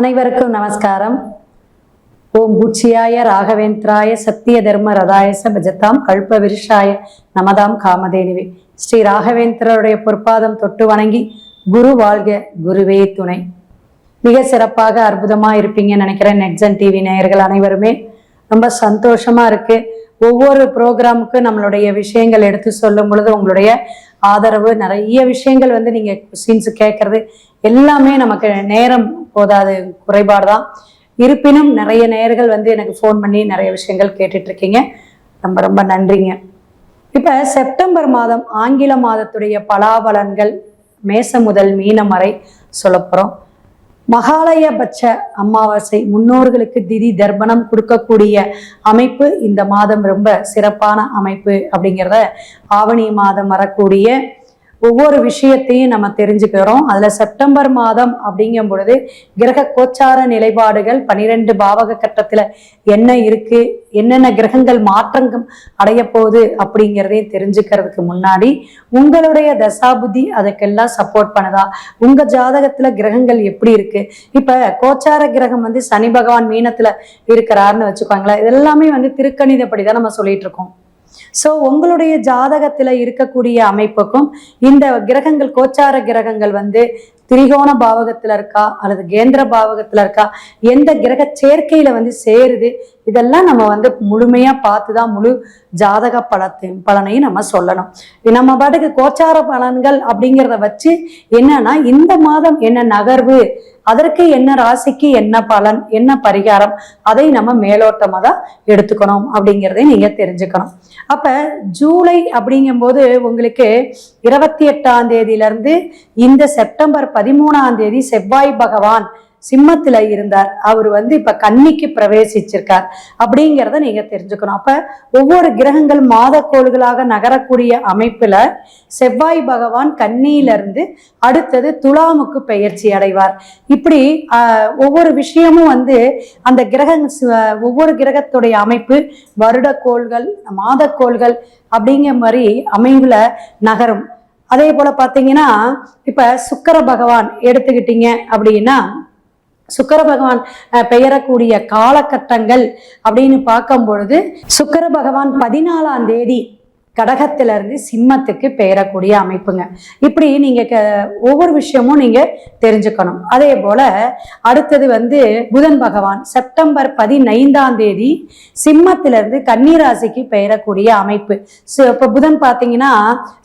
அனைவருக்கும் நமஸ்காரம். ஓம் பூச்சியாய ராகவேந்திராய சத்திய தர்ம ரதாயச பஜத்தாம் கல்ப விருஷாய நமதாம் காமதேனிவே. ஸ்ரீ ராகவேந்திரருடைய பொற்பாதம் தொட்டு வணங்கி குரு வாழ்க குருவே துணை. மிக சிறப்பாக அற்புதமாக இருப்பீங்கன்னு நினைக்கிறேன் நெட்ஸன் டிவி நேயர்கள் அனைவருமே. ரொம்ப சந்தோஷமா இருக்கு. ஒவ்வொரு ப்ரோக்ராமுக்கும் நம்மளுடைய விஷயங்கள் எடுத்து சொல்லும் பொழுது உங்களுடைய ஆதரவு நிறைய விஷயங்கள் வந்து நீங்கள் கொஸ்டின்ஸ் கேட்கறது எல்லாமே நமக்கு நேரம் போதாது குறைபாடு தான் இருப்பினும் நிறைய நேயர்கள் வந்து எனக்கு ஃபோன் பண்ணி நிறைய விஷயங்கள் கேட்டுட்டு இருக்கீங்க ரொம்ப ரொம்ப நன்றிங்க. இப்ப செப்டம்பர் மாதம் ஆங்கில மாதத்துடைய பலாபலன்கள் மேச முதல் மீனம் வரை சொல்லப்போறோம் மகாலயபட்ச அமாவாசை முன்னோர்களுக்கு திதி தர்ப்பணம் கொடுக்கக்கூடிய அமைப்பு இந்த மாதம் ரொம்ப சிறப்பான அமைப்பு அப்படிங்கிறத ஆவணி மாதம் வரக்கூடிய ஒவ்வொரு விஷயத்தையும் நம்ம தெரிஞ்சுக்கிறோம். அதுல செப்டம்பர் மாதம் அப்படிங்கும் பொழுது கிரக கோச்சார நிலைப்பாடுகள் பனிரெண்டு பாவக கட்டத்துல என்ன இருக்கு என்னென்ன கிரகங்கள் மாற்றங்கள் அடைய போகுது அப்படிங்கிறதையும் தெரிஞ்சுக்கிறதுக்கு முன்னாடி உங்களுடைய தசாபுதி அதுக்கெல்லாம் சப்போர்ட் பண்ணுதா? உங்க ஜாதகத்துல கிரகங்கள் எப்படி இருக்கு? இப்ப கோச்சார கிரகம் வந்து சனி பகவான் மீனத்துல இருக்கிறாருன்னு வச்சுக்கோங்களேன். இதெல்லாமே வந்து திருக்கணிதப்படி தான் நம்ம சொல்லிட்டு இருக்கோம். ஸோ உங்களுடைய ஜாதகத்தில் இருக்கக்கூடிய அமைப்புக்கும் இந்த கிரகங்கள் கோச்சார கிரகங்கள் வந்து திரிகோண பாவகத்துல இருக்கா அல்லது கேந்திர பாவகத்துல இருக்கா? எந்த கிரக சேர்க்கையில வந்து சேருது? இதெல்லாம் நம்ம வந்து முழுமையா பார்த்து தான் முழு ஜாதக பலத்தையும் பலனையும் நம்ம சொல்லணும். நம்ம பாட்டுக்கு கோச்சார பலன்கள் அப்படிங்கிறத வச்சு என்னன்னா இந்த மாதம் என்ன நகர்வு அதற்கு என்ன ராசிக்கு என்ன பலன் என்ன பரிகாரம் அதை நம்ம மேலோட்டமாக தான் எடுத்துக்கணும் அப்படிங்கிறதை நீங்க தெரிஞ்சுக்கணும். அப்ப ஜூலை அப்படிங்கும்போது உங்களுக்கு இருபத்தி எட்டாம் தேதியிலேருந்து இந்த செப்டம்பர் பதிமூணாம் தேதி செவ்வாய் பகவான் சிம்மத்துல இருந்தார். அவர் வந்து இப்ப கன்னிக்கு பிரவேசிச்சிருக்கார். அப்படிங்கிறத நீங்க தெரிஞ்சுக்கணும். அப்ப ஒவ்வொரு கிரகங்கள் மாதக்கோள்களாக நகரக்கூடிய அமைப்புல செவ்வாய் பகவான் கன்னியில இருந்து அடுத்தது துலாமுக்கு பெயர்ச்சி அடைவார். இப்படி ஒவ்வொரு விஷயமும் வந்து அந்த கிரக ஒவ்வொரு கிரகத்துடைய அமைப்பு வருடக்கோள்கள் மாதக்கோள்கள் அப்படிங்கிற மாதிரி அமைவுல நகரும். அதே போல பாத்தீங்கன்னா இப்ப சுக்கர பகவான் எடுத்துக்கிட்டீங்க அப்படின்னா சுக்கர பகவான் பெயரக்கூடிய காலகட்டங்கள் அப்படின்னு பார்க்கும் பொழுது சுக்கர பகவான் பதினாலாம் தேதி கடகத்துல இருந்து சிம்மத்துக்கு பெயரக்கூடிய அமைப்புங்க. இப்படி நீங்க க- ஒவ்வொரு விஷயமும் நீங்க தெரிஞ்சுக்கணும். அதே போல அடுத்தது வந்து புதன் பகவான். செப்டம்பர் பதினைந்தாம் தேதி சிம்மத்துல இருந்து கன்னிராசிக்கு பெயரக்கூடிய அமைப்பு. So, இப்ப புதன் பாத்தீங்கன்னா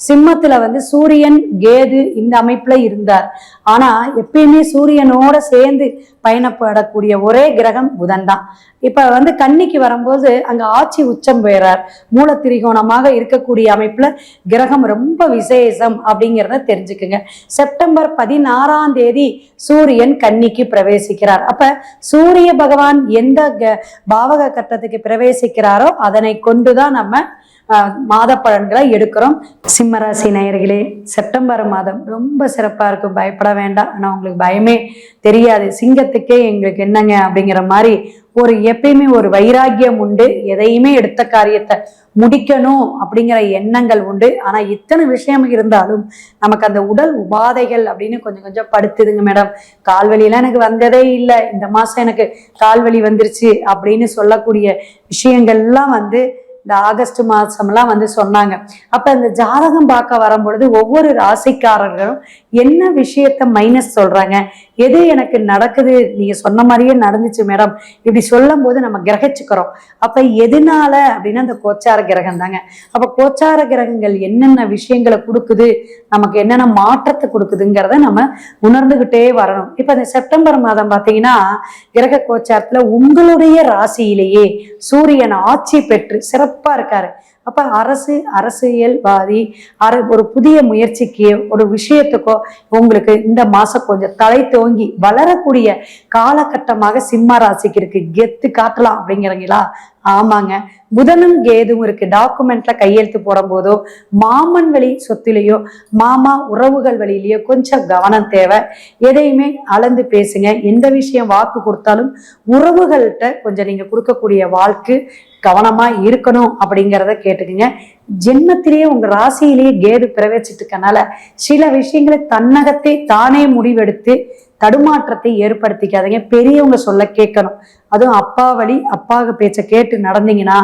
சிம்மத்துல வந்து சூரியன் கேது இந்த அமைப்புல இருந்தார். ஆனா எப்பயுமே சூரியனோட சேர்ந்து பயணப்படக்கூடிய ஒரே கிரகம் புதன் தான் இப்ப வந்து கன்னிக்கு வரும்போது அங்க ஆட்சி உச்சம் பெறார் மூல திரிகோணமாக இருக்கக்கூடிய அமைப்புல கிரகம் ரொம்ப விசேஷம் அப்படிங்கிறத தெரிஞ்சுக்குங்க. செப்டம்பர் பதினாறாம் தேதி சூரியன் கன்னிக்கு பிரவேசிக்கிறார். அப்ப சூரிய பகவான் எந்த க- பாவக கட்டத்துக்கு பிரவேசிக்கிறாரோ அதனை கொண்டுதான் நம்ம மாத பலன்களை எடுக்கிறோம். சிம்மராசி நேயர்களே செப்டம்பர் மாதம் ரொம்ப சிறப்பாக இருக்கும். பயப்பட வேண்டாம். ஆனால் உங்களுக்கு பயமே தெரியாது. சிங்கத்துக்கே எங்களுக்கு என்னங்க அப்படிங்கிற மாதிரி ஒரு எப்பயுமே ஒரு வைராக்கியம் உண்டு. எதையுமே எடுத்த காரியத்தை முடிக்கணும் அப்படிங்கிற எண்ணங்கள் உண்டு. ஆனால் இத்தனை விஷயம் இருந்தாலும் நமக்கு அந்த உடல் உபாதைகள் அப்படின்னு கொஞ்சம் கொஞ்சம் படுத்துதுங்க மேடம். கால்வலியெல்லாம் எனக்கு வந்ததே இல்லை. இந்த மாதம் எனக்கு கால்வலி வந்துருச்சு அப்படின்னு சொல்லக்கூடிய விஷயங்கள்லாம் வந்து இந்த ஆகஸ்ட் மாதம்லாம் வந்து சொன்னாங்க. அப்ப இந்த ஜாதகம் பார்க்க வரும்பொழுது ஒவ்வொரு ராசிக்காரர்களும் என்ன விஷயத்த மைனஸ் சொல்றாங்க? எது எனக்கு நடக்குது? நீங்க சொன்ன மாதிரியே நடந்துச்சு மேடம். இப்படி சொல்லும் போது நம்ம கிரகிச்சுக்கிறோம். அப்ப எதனால அப்படின்னா அந்த கோச்சார கிரகம் தாங்க. அப்ப கோச்சார கிரகங்கள் என்னென்ன விஷயங்களை கொடுக்குது? நமக்கு என்னென்ன மாற்றத்தை கொடுக்குதுங்கிறத நம்ம உணர்ந்துகிட்டே வரணும். இப்ப இந்த செப்டம்பர் மாதம் பாத்தீங்கன்னா கிரக கோச்சாரத்துல உங்களுடைய ராசியிலேயே சூரியன் ஆட்சி பெற்று சிறப்பு இருக்காரு. அப்ப அரசு அரசியல்வாதி அர ஒரு புதிய முயற்சிக்கு ஒரு விஷயத்துக்கோ உங்களுக்கு இந்த மாசம் கொஞ்சம் தலை தோங்கி வளரக்கூடிய காலகட்டமாக சிம்ம ராசிக்கு இருக்கு. கெத்து காட்டலாம் அப்படிங்கிறீங்களா? ஆமாங்க. புதனும் கேதும் இருக்கு. டாக்குமெண்ட்ல கையெழுத்து போடும் போதோ மாமன் வழி சொத்திலேயோ மாமா உறவுகள் வழியிலேயோ கொஞ்சம் கவனம் தேவை. எதையுமே அளந்து பேசுங்க. எந்த விஷயம் வாக்கு கொடுத்தாலும் உறவுகள்கிட்ட கொஞ்சம் நீங்க கொடுக்கக்கூடிய வாழ்க்கை கவனமா இருக்கணும் அப்படிங்கிறத கேட்டுக்குங்க. ஜென்மத்திலேயே உங்க ராசியிலேயே கேது பிரவேசிட்டு இருக்கனால சில விஷயங்களை தன்னகத்தை தானே முடிவெடுத்து தடுமாற்றத்தை ஏற்படுத்திக்காதீங்க. பெரியவங்க சொல்ல கேட்கணும். அதுவும் அப்பா வழி அப்பாவுக்கு பேச்சை கேட்டு நடந்தீங்கன்னா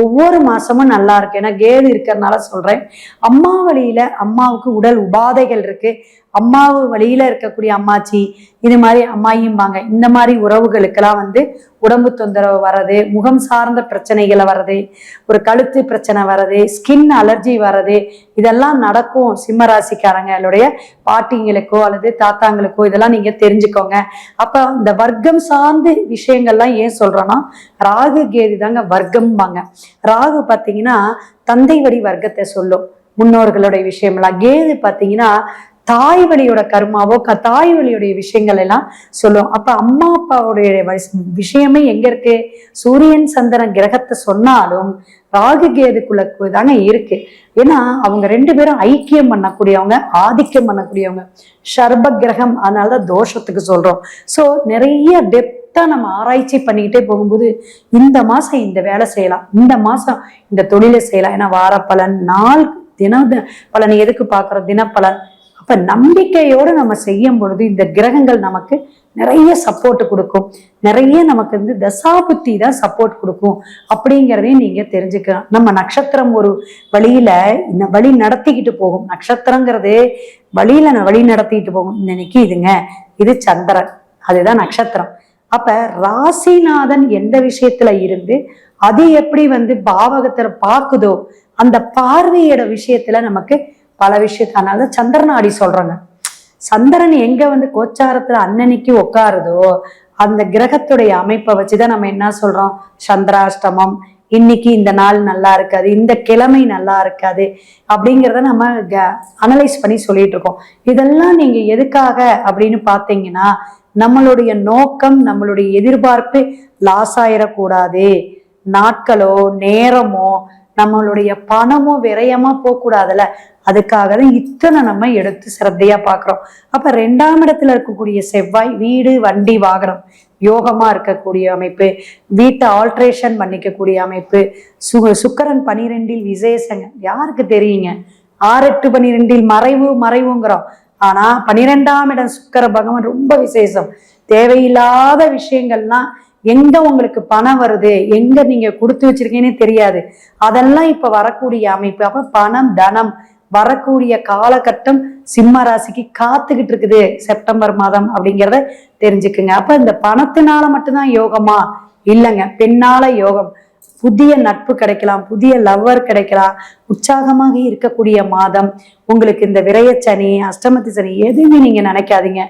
ஒவ்வொரு மாசமும் நல்லா இருக்கு ஏன்னா கேது இருக்கிறதுனால சொல்றேன். அம்மா வழியில அம்மாவுக்கு உடல் உபாதைகள் இருக்கு. அம்மாவு வழியில இருக்கக்கூடிய அம்மாச்சி இது மாதிரி அம்மாயிம்பாங்க. இந்த மாதிரி உறவுகளுக்கெல்லாம் வந்து உடம்பு தொந்தரவு வர்றது முகம் சார்ந்த பிரச்சனைகளை வர்றது ஒரு கழுத்து பிரச்சனை வர்றது ஸ்கின் அலர்ஜி வர்றது இதெல்லாம் நடக்கும் சிம்ம ராசிக்காரங்களுடைய பாட்டிங்களுக்கோ அல்லது தாத்தாங்களுக்கோ இதெல்லாம் நீங்க தெரிஞ்சுக்கோங்க. அப்ப இந்த வர்க்கம் சார்ந்து விஷயங்கள்லாம் ஏன் சொல்றோம்னா ராகு கேது தாங்க வர்க்கம்பாங்க. ராகு பார்த்தீங்கன்னா தந்தை வழி வர்க்கத்தை சொல்லும். முன்னோர்களுடைய விஷயம்லாம் கேது பார்த்தீங்கன்னா தாய் வழியோட கர்மாவோ க தாய் வழியுடைய விஷயங்கள் எல்லாம் சொல்லும். அப்ப அம்மா அப்பாவுடைய வயசு- விஷயமே எங்க இருக்கு? சூரியன் சந்திரன் கிரகத்தை சொன்னாலும் ராகு கேதுக்குள்ள தாங்க இருக்கு. ஏன்னா அவங்க ரெண்டு பேரும் ஐக்கியம் பண்ணக்கூடியவங்க ஆதிக்கம் பண்ணக்கூடியவங்க. ஷர்ப கிரகம் அதனாலதான் தோஷத்துக்கு சொல்றோம். சோ நிறைய டெப்த் நம்ம ஆராய்ச்சி பண்ணிக்கிட்டே போகும்போது இந்த மாசம் இந்த வேலை செய்யலாம் இந்த மாசம் இந்த தொழிலை செய்யலாம். ஏன்னா வாரப்பலன் நாள் தின பலன் எதுக்கு பார்க்குறோம்? தினப்பலன். அப்ப நம்பிக்கையோடு நம்ம செய்யும் பொழுது இந்த கிரகங்கள் நமக்கு நிறைய சப்போர்ட் கொடுக்கும். நிறைய நமக்கு வந்து தசாபுத்தி தான் சப்போர்ட் கொடுக்கும். அப்படிங்கிறதையும் நீங்க தெரிஞ்சுக்கலாம். நம்ம நட்சத்திரம் ஒரு வழியில இந்த வழி நடத்திக்கிட்டு போகும். நட்சத்திரங்கிறதே வழியில வழி நடத்திக்கிட்டு போகும். இன்னைக்கு இதுங்க இது சந்திரன். அதுதான் நட்சத்திரம். அப்ப ராசிநாதன் எந்த விஷயத்துல இருந்து அது எப்படி வந்து பாவகத்தை பாக்குதோ அந்த பார்வையோட விஷயத்துல நமக்கு பல விஷயத்த சந்திரனாடி சொல்றாங்க. சந்திரன் எங்க வந்து கோச்சாரத்துல அன்னன்னைக்கு உட்காருதோ அந்த கிரகத்துடைய அமைப்பை வச்சுதான் நம்ம என்ன சொல்றோம்? சந்திராஷ்டமம் இன்னைக்கு இந்த நாள் நல்லா இருக்காது இந்த கிழமை நல்லா இருக்காது அப்படிங்கிறத நம்ம அனலைஸ் பண்ணி சொல்லிட்டு இருக்கோம். இதெல்லாம் நீங்க எதுக்காக அப்படின்னு பார்த்தீங்கன்னா நம்மளுடைய நோக்கம் நம்மளுடைய எதிர்பார்ப்பு லாஸ் ஆயிடக்கூடாது நாட்களோ நேரமோ நம்மளுடைய பணமோ விரயமா போகக்கூடாதுல்ல அதுக்காக தான் இத்தனை நம்ம எடுத்து சிரத்தையா பார்க்குறோம் அப்ப ரெண்டாம் இடத்துல இருக்கக்கூடிய செவ்வாய் வீடு வண்டி வாகனம் யோகமா இருக்கக்கூடிய அமைப்பு வீட்டை ஆல்ட்ரேஷன் பண்ணிக்கக்கூடிய அமைப்பு சு சுக்கரன் பனிரெண்டில் விசேஷங்க. யாருக்கு தெரியுங்க? ஆறு எட்டு பனிரெண்டில் மறைவு மறைவுங்கிறோம். ஆனா பனிரெண்டாம் இடம் சுக்கர பகவான் ரொம்ப விசேஷம். தேவையில்லாத விஷயங்கள்லாம் எங்க உங்களுக்கு பணம் வருது? எங்க நீங்க கொடுத்து வச்சிருக்கீங்கன்னு தெரியாது. அதெல்லாம் இப்ப வரக்கூடிய அமைப்பு. அப்ப பணம் தனம் வரக்கூடிய காலகட்டம் சிம்ம ராசிக்கு காத்துக்கிட்டு இருக்குது. செப்டம்பர் மாதம் அப்படிங்கிறத தெரிஞ்சுக்குங்க. அப்ப இந்த பணத்தினால மட்டும்தான் யோகமா? இல்லைங்க. பெண்ணால யோகம். புதிய நட்பு கிடைக்கலாம் புதிய லவ்வர் கிடைக்கலாம். உற்சாகமாக இருக்கக்கூடிய மாதம். உங்களுக்கு இந்த விரயச்சனி அஷ்டமத்தி சனி எதுவுமே நீங்க நினைக்காதீங்க.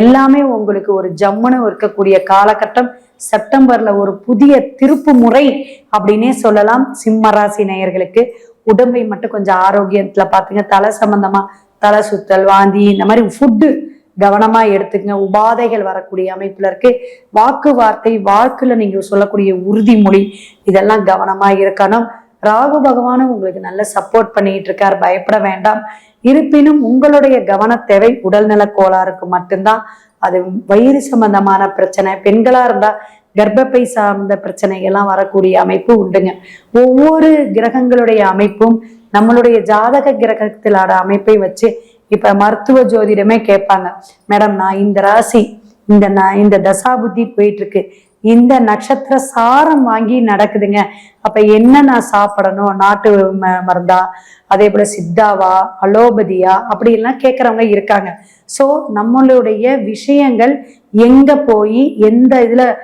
எல்லாமே உங்களுக்கு ஒரு ஜம்முன்னு இருக்கக்கூடிய காலகட்டம். செப்டம்பர்ல ஒரு புதிய திருப்பு முறை அப்படின்னே சொல்லலாம். சிம்ம ராசி நேயர்களுக்கு உடம்பை மட்டும் கொஞ்சம் ஆரோக்கியத்துல பாத்துங்க. தலை சம்பந்தமா தலை சுத்தல் வாந்தி இந்த மாதிரி ஃபுட்டு கவனமா எடுத்துக்கங்க. உபாதைகள் வரக்கூடிய அமைப்புல இருக்கு. வாக்கு வார்த்தை வாக்குல நீங்க சொல்லக்கூடிய உறுதிமொழி இதெல்லாம் கவனமா இருக்கணும். ராகு பகவானும் உங்களுக்கு நல்ல சப்போர்ட் பண்ணிட்டு இருக்கார். பயப்பட வேண்டாம். இருப்பினும் உங்களுடைய கவன தேவை உடல்நல கோளாறுக்கு மட்டும்தான். அது வயிறு சம்பந்தமான பிரச்சனை பெண்களா இருந்தா கர்ப்பப்பை சார்ந்த பிரச்சனைகள்லாம் வரக்கூடிய அமைப்பு உண்டுங்க. ஒவ்வொரு கிரகங்களுடைய அமைப்பும் நம்மளுடைய ஜாதக கிரகத்திலான அமைப்பை வச்சு இப்ப மருத்துவ ஜோதிடமே கேட்பாங்க மேடம் நான் இந்த ராசி இந்த நான் இந்த தசாபுத்தி போயிட்டு இருக்கு இந்த நட்சத்திர சாரம் வாங்கி நடக்குதுங்க. அப்ப என்ன நான் சாப்பிடணும்? நாட்டு ம- மருந்தா? அதே போல சித்தாவா? அலோபதியா? அப்படி எல்லாம் கேட்கறவங்க இருக்காங்க. சோ நம்மளுடைய விஷயங்கள் எங்க போய் எந்த இதுல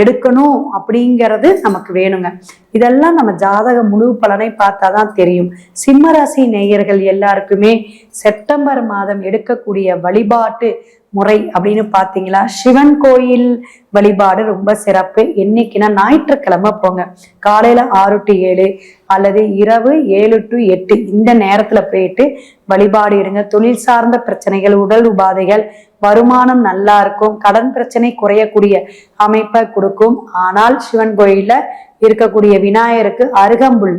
எடுக்கணும் அப்படிங்கிறது நமக்கு வேணுங்க. இதெல்லாம் நம்ம ஜாதக முழு பலனை பார்த்தா தான் தெரியும். சிம்மராசி நேயர்கள் எல்லாருக்குமே செப்டம்பர் மாதம் எடுக்கக்கூடிய வழிபாட்டு முறை அப்படின்னு பார்த்தீங்களா? சிவன் கோயில் வழிபாடு ரொம்ப சிறப்பு. என்னைக்குன்னா ஞாயிற்றுக்கிழமை போங்க. காலையில ஆறு டு ஏழு அல்லது இரவு ஏழு டு எட்டு இந்த நேரத்துல போயிட்டு வழிபாடு இருங்க தொழில் சார்ந்த பிரச்சனைகள் உடல் உபாதைகள் வருமானம் நல்லா இருக்கும் கடன் பிரச்சனை குறையக்கூடிய அமைப்பை கொடுக்கும். ஆனால் சிவன் கோயிலில் இருக்கக்கூடிய விநாயகருக்கு அருகம்புல்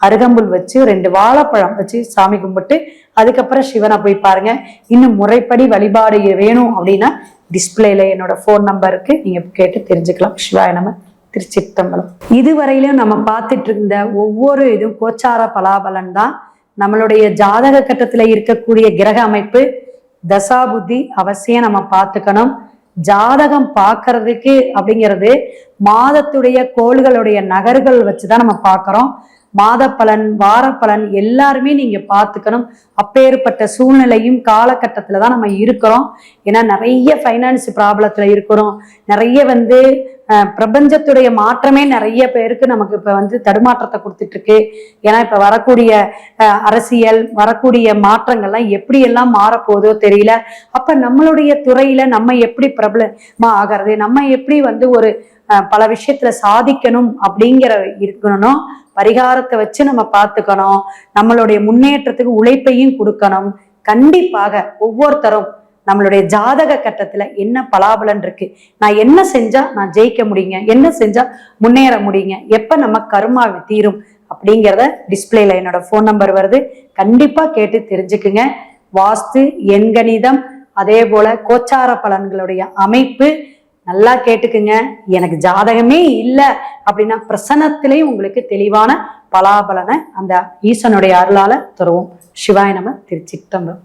அருகம்புல் வச்சு ரெண்டு வாழைப்பழம் வச்சு சாமி கும்பிட்டு அதுக்கப்புறம் சிவனை போய் பாருங்க. இன்னும் முறைப்படி வழிபாடு வேணும் அப்படின்னா டிஸ்பிளேல என்னோட ஃபோன் நம்பருக்கு நீங்க கேட்டு தெரிஞ்சுக்கலாம். சிவாய நம்ம திருச்சித்தம்பலம் இதுவரையிலும் நம்ம பார்த்துட்டு இருந்த ஒவ்வொரு இதுவும் கோச்சார பலாபலன் தான் நம்மளுடைய ஜாதக கட்டத்துல இருக்கக்கூடிய கிரக அமைப்பு தசாபுத்தி அவசியம் நம்ம பார்த்துக்கணும். ஜாதகம் பார்க்கறதுக்கு அப்படிங்கிறது மாதத்துடைய கோள்களுடைய நகர்கள் வச்சுதான் நம்ம பார்க்கறோம். மாத பலன் வார பலன் எல்லாருமே நீங்க பார்த்துக்கணும். அப்பேற்பட்ட சூழ்நிலையும் காலகட்டத்துல தான் நம்ம இருக்கிறோம். ஏன்னா நிறைய ஃபைனான்ஸ் ப்ராப்ளத்துல இருக்கிறோம். நிறைய வந்து பிரபஞ்சத்துடைய மாற்றமே நிறைய பேருக்கு நமக்கு இப்போ வந்து தடுமாற்றத்தை கொடுத்துட்டு இருக்கு ஏன்னா இப்போ வரக்கூடிய அரசியல் வரக்கூடிய மாற்றங்கள்லாம் எப்படி எல்லாம் மாறப்போதோ தெரியல. அப்போ நம்மளுடைய துறையில நம்ம எப்படி பிரபலமா ஆகிறது? நம்ம எப்படி வந்து ஒரு பல விஷயத்துல சாதிக்கணும் அப்படிங்கிற இருக்கணும் பரிகாரத்தை வச்சு நம்ம பார்த்துக்கணும். நம்மளுடைய முன்னேற்றத்துக்கு உழைப்பையும் கொடுக்கணும். கண்டிப்பாக ஒவ்வொருத்தரும் நம்மளுடைய ஜாதக கட்டத்துல என்ன பலாபலன் இருக்கு? நான் என்ன செஞ்சா நான் ஜெயிக்க முடியுங்க? என்ன செஞ்சா முன்னேற முடியுங்க? எப்ப நம்ம கருமா தீரும்? அப்படிங்கிறத டிஸ்பிளேல என்னோட ஃபோன் நம்பர் வருது. கண்டிப்பா கேட்டு தெரிஞ்சுக்குங்க. வாஸ்து எண்கணிதம் அதே போல கோச்சார பலன்களுடைய அமைப்பு நல்லா கேட்டுக்குங்க. எனக்கு ஜாதகமே இல்லை அப்படின்னா பிரசனத்திலையும் உங்களுக்கு தெளிவான பலாபலனை அந்த ஈசனுடைய அருளால தருவோம். சிவாய நம திருச்சிட்டம்பரம்